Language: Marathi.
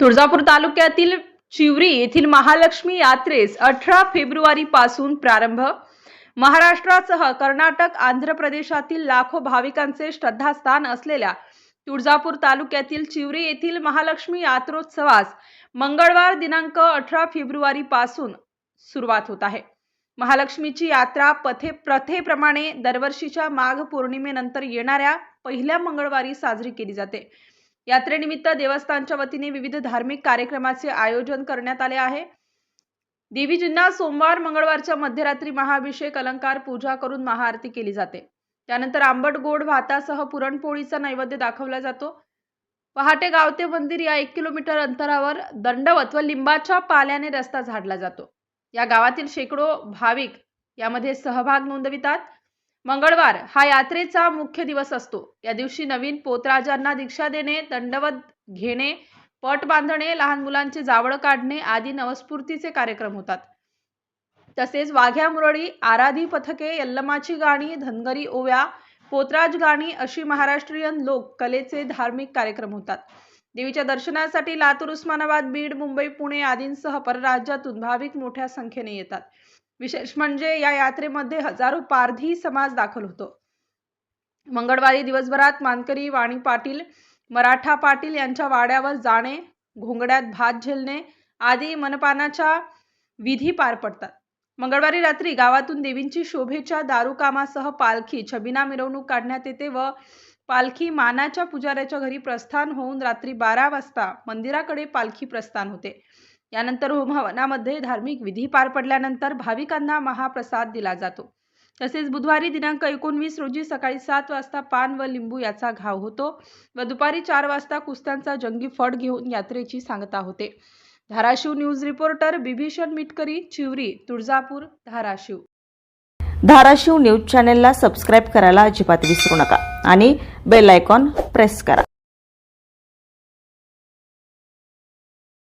तुळजापूर तालुक्यातील चिवरी येथील महालक्ष्मी यात्रेस अठरा फेब्रुवारी पासून प्रारंभ. महाराष्ट्रासह कर्नाटक आंध्र प्रदेशातील लाखो भाविकांचे श्रद्धास्थान असलेल्या तुळजापूर तालुक्यातील चिवरी येथील महालक्ष्मी यात्रोत्सवास मंगळवार दिनांक अठरा फेब्रुवारी पासून सुरुवात होत आहे. महालक्ष्मीची यात्रा पथे प्रथेप्रमाणे दरवर्षीच्या माघ पौर्णिमेनंतर येणाऱ्या पहिल्या मंगळवारी साजरी केली जाते. यात्रेनिमित्त देवस्थानच्या वतीने विविध धार्मिक कार्यक्रमाचे आयोजन करण्यात आले आहे. देवीजींना सोमवार मंगळवारच्या मध्यरात्री महाअभिषेक अलंकार पूजा करून महाआरती केली जाते. त्यानंतर आंबट गोड भातासह पुरणपोळीचा नैवेद्य दाखवला जातो. पहाटे गावते मंदिर या एक किलोमीटर अंतरावर दंडवत व लिंबाच्या पाल्याने रस्ता झाडला जातो. या गावातील शेकडो भाविक यामध्ये सहभाग नोंदवितात. मंगळवार हा यात्रेचा मुख्य दिवस असतो. या दिवशी नवीन पोतराजांना दीक्षा देणे दंडवत घेणे पट बांधणे लहान मुलांचे जावळ काढणे आदी नवस्फूर्तीचे कार्यक्रम होतात. तसेच वाघ्या मुरळी आराधी पथके यल्लमाची गाणी धनगरी ओव्या पोतराज गाणी अशी महाराष्ट्रीयन लोक कलेचे धार्मिक कार्यक्रम होतात. देवीच्या दर्शनासाठी लातूर उस्मानाबाद बीड मुंबई पुणे आदींसह परराज्यातून भाविक मोठ्या संख्येने येतात. विशेष म्हणजे या यात्रेमध्ये हजारो पारधी समाज दाखल होतो. मंगळवारी दिवसभरात मानकरी वाणी पाटील मराठा पाटील यांच्या वाड्यावर जाणे घोंगड्यात भात झेलणे आदी मनपानाच्या विधी पार पडतात. मंगळवारी रात्री गावातून देवींची शोभेच्या दारुकामासह पालखी छबिना मिरवणूक काढण्यात येते व पालखी मानाच्या पुजाऱ्याच्या घरी प्रस्थान होऊन रात्री बारा वाजता मंदिराकडे पालखी प्रस्थान होते. यानंतर होमहवनामध्ये धार्मिक विधी पार पडल्यानंतर भाविकांना महाप्रसाद दिला जातो. तसेच बुधवारी दिनांक एकोणवीस रोजी सकाळी सात वाजता पान व लिंबू याचा घाव होतो व दुपारी चार वाजता कुस्त्यांचा जंगी फड घेऊन यात्रेची सांगता होते. Dharashiv news reporter Bibhishan Mitkari Chivari Tuljapur Dharashiv. Dharashiv news चॅनेलला सबस्क्राईब करायला अजिबात विसरू नका आणि बेल आयकॉन प्रेस करा.